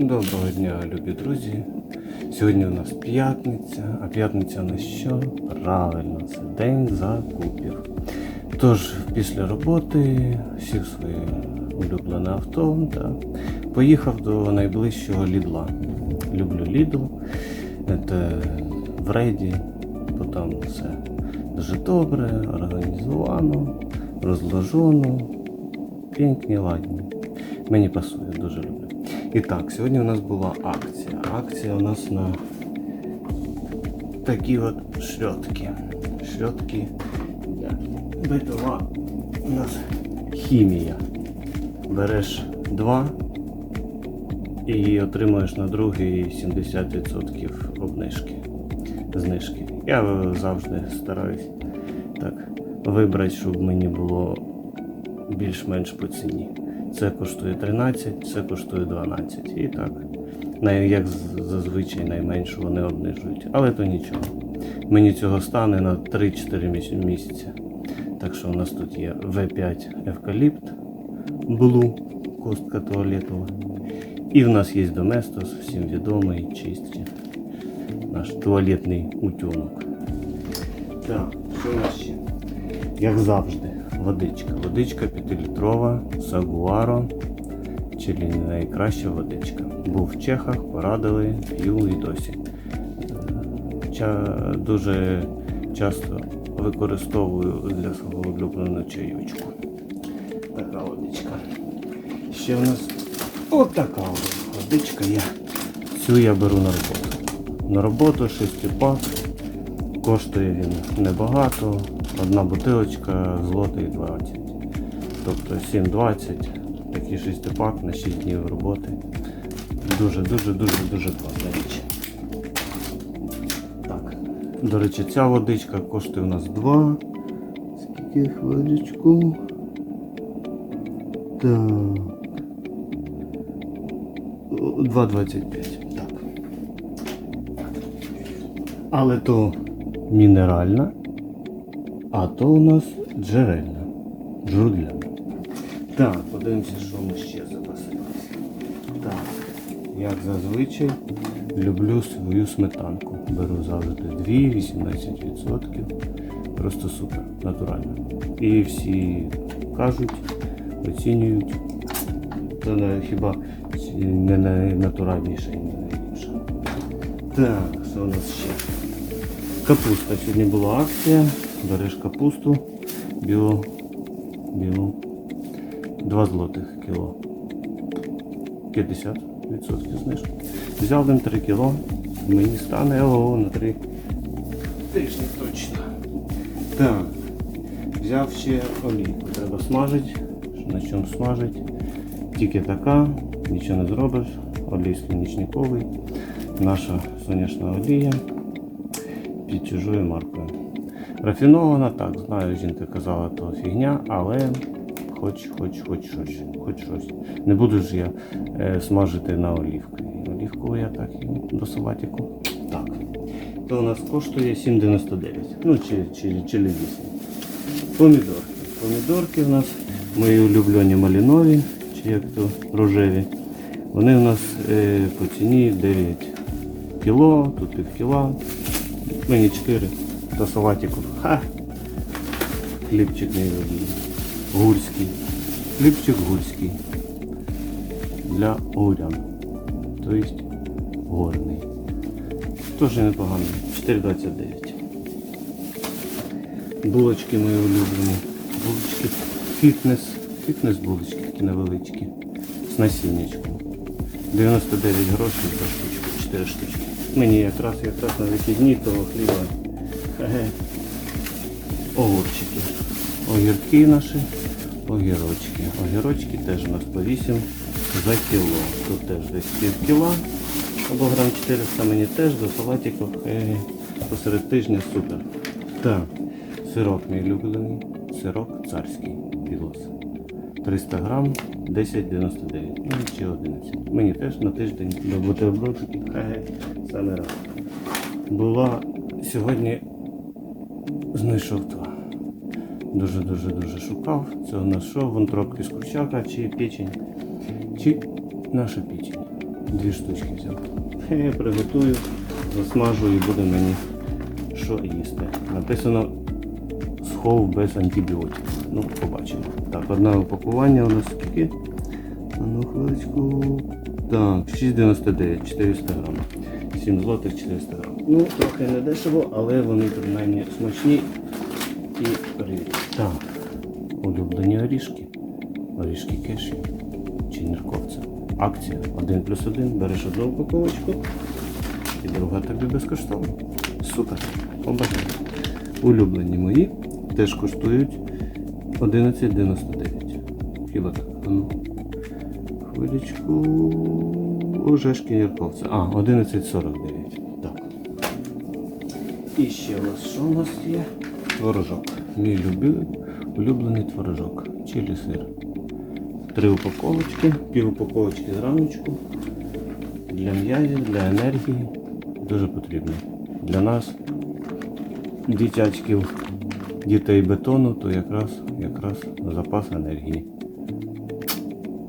Доброго дня, любі друзі. Сьогодні у нас п'ятниця, а п'ятниця на що? Правильно, це день закупів. Тож, після роботи сів своє улюблене авто та поїхав до найближчого лідла. Люблю Лідл. Це в рейді, бо там все дуже добре, організовано, розложено, пінкні, ладні. Мені пасує, дуже люблю. І так, сьогодні у нас була акція. Акція у нас на такі от шльотки. Шльотки битова у нас хімія. Береш два і отримуєш на другий 70% обнижки. Знижки. Я завжди стараюсь так вибрати, щоб мені було більш-менш по ціні. Це коштує 13, це коштує 12. І так. Як зазвичай найменше вони обнижують. Але то нічого. Мені цього стане на 3-4 місяці. Так що у нас тут є V5 евкаліпт, Blue, костка туалетова. І в нас є Доместос, всім відомий, чистий. Наш туалетний утюнок. Так, що у нас ще? Як завжди, водичка. Водичка 5-літрова, Сагуаро, чи найкраща водичка. Був в Чехах, порадили, п'ю і досі. Е, Ча, дуже часто використовую для свого улюбленого чайочку. Така водичка. Ще в нас отака водичка. Я, цю я беру на роботу. На роботу шестипак. Коштує він небагато. Одна бутилочка злотий 20. Тобто 7,20. Такий шестипак на 6 днів роботи. Дуже, дуже, дуже, дуже класна річ. Так. До речі, ця водичка коштує у нас 2. Скільки хвилиночку? Так. 2,25. Так. Але то мінеральна, а то у нас джерельна. Джурляна. Так, подивимося, що ми ще запасилися. Так, як зазвичай, люблю свою сметанку. Беру завжди 2, 18%. Просто супер, натурально. І всі кажуть, оцінюють. Це хіба не найнатуральніше і не найліпше. Так, що у нас ще? Капуста. Сьогодні була акція. Береш капусту білу, білу. 2 злотих кіло. 50% знижки. Взяв один 3 кіло. Мені стане ого на 3 тижні точно. Так. Взяв ще олійку. Треба смажити. На чому смажити? Тільки така, нічого не зробиш. Олій склянічниковий. Наша сонячна олія під чужою маркою. Рафінована, так, знаю, жінка казала, то фігня, але хоч, хоч, хоч щось, хоч щось. Не буду ж я е, смажити на олівку. І Олівку я так і до салатику. Так. То у нас коштує 7,99. Ну, чи, чи, чи 8. Помідорки. Помідорки у нас мої улюблені малінові, чи як то рожеві. Вони у нас е, по ціні 9 кіло, тут пів кіла. Мені 4 до салатику. Ха! Хлібчик невеликий. Гурський. Хлібчик гурський. Для горян. Тобто горний. Теж непоганий. 4,29. Булочки мої улюблені. Булочки фітнес. Фітнес булочки такі невеличкі. З насіннячком. 99 грошей за штучку. 4 штучки. Мені якраз якраз на вихідні того хліба. Хе-хе. Огурчики. Огірки наші. Огірочки. Огірочки теж у нас по 8 за кіло. Тут теж десь пів кіла. Або грам 400 мені теж до салатиків. Е, посеред тижня супер. Так, сирок мій улюблений. Сирок царський білос. 300 грам 10,99. Ну чи 11. Мені теж на тиждень до бутербродики. Хе, саме раз. Була сьогодні знайшов два. Дуже-дуже дуже шукав. Це у нас що? Вон тропки з курчака, чи печень, чи наша печень. Дві штучки взяв. Я приготую, засмажу і буде мені що їсти. Написано схов без антибіотиків. Ну, побачимо. Так, одне упакування у нас скільки? Ну, хвиличку. Так, 6,99, 400 грам. 7 злотих 400 грам. Ну, трохи не дешево, але вони принаймні смачні і привіт. Так, улюблені орішки. Орішки кеші чи нірковця. Акція 1 плюс 1, береш одну упаковочку і друга тобі безкоштовно. Супер. Побажаю. Улюблені мої теж коштують 11,99. Хіба так? Ну. Хвилечку. Ожешки нірковця. А, 11,49. І ще у нас що у нас є? Творожок. Мій улюблений творожок. Чилі сир. Три упаковочки, пів упаковочки зраночку. Для м'язів, для енергії. Дуже потрібно. Для нас, дитячків, дітей бетону, то якраз, якраз запас енергії.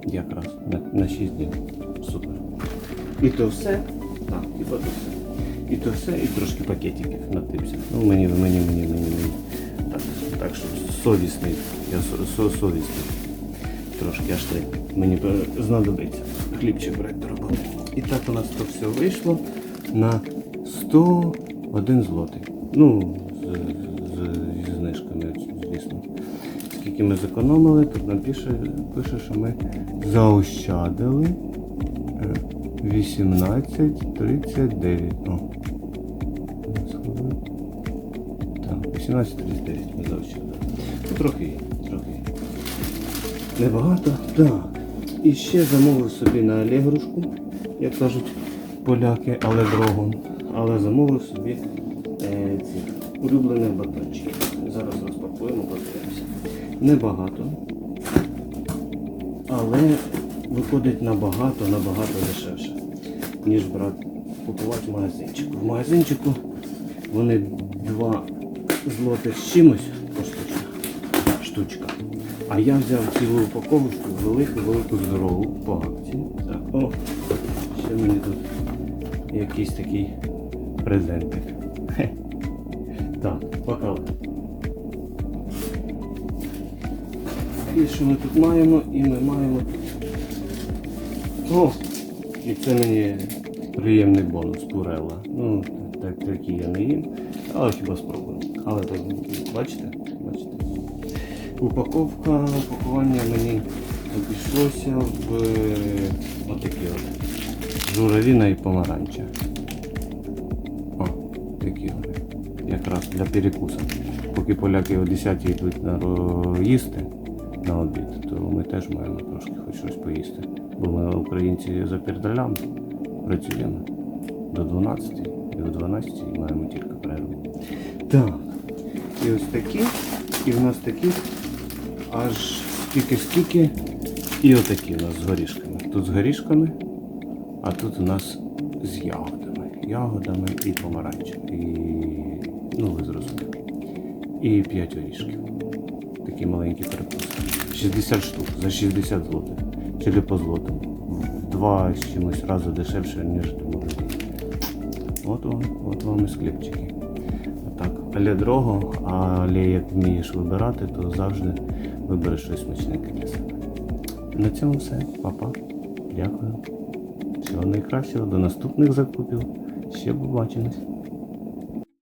Якраз на, на 6 днів. Супер. І то все. Так, і то все. І то все, і трошки пакетиків на. Ну, мені, мені, мені, мені, мені. Так, так що совісний. Я со, со, совісний. Трошки аж три. Мені знадобиться. Хлібчик брати робили. І так у нас то все вийшло на 101 злотий. Ну, з, з, зі знижками, звісно. Скільки ми зекономили, тут нам пише, пише, що ми заощадили е, 18,39. 18,39 ми заощадили. Ну, трохи трохи. Небагато. Так. І ще замовив собі на Алегрушку, як кажуть поляки, але дорого. Але замовив собі е, ці улюблені батончики. Зараз розпакуємо, подивимося. Небагато. Але виходить набагато, набагато дешевше, ніж брати, купувати в магазинчику. В магазинчику вони 2 злотих з чимось коштують штучка. А я взяв цілу упаковочку, велику, велику здорову по акції. Так, о, ще мені тут якийсь такий презентик. Так, поклали. І що ми тут маємо? І ми маємо тут. О! І це мені приємний бонус пурела. Ну, так, такі я не їм, але хіба спробую. Але так, бачите? Бачите? Упаковка, упакування мені обійшлося в отакі от журавіна і помаранча. О, такі. Якраз для перекуса. Поки поляки о 10 йдуть на їсти на обід, то ми теж маємо трошки хоч щось поїсти. Бо ми українці за пердалями працюємо до 12 і о 12 маємо тільки перерву. Так. І ось такі. І в нас такі аж скільки-скільки. І отакі у нас з горішками. Тут з горішками, а тут у нас з ягодами. Ягодами і помаранчем. І, ну ви зрозуміли. І 5 орішків. Такі маленькі перекуси. 60 штук за 60 злотих. Чи по злотому. В два з чимось разу дешевше, ніж магазині. От вам, от вам і скліпчики. Так, але дорого, але як вмієш вибирати, то завжди вибереш щось смачненьке для себе. На цьому все. Па-па. Дякую. Всього найкращого. До наступних закупів. Ще побачимось.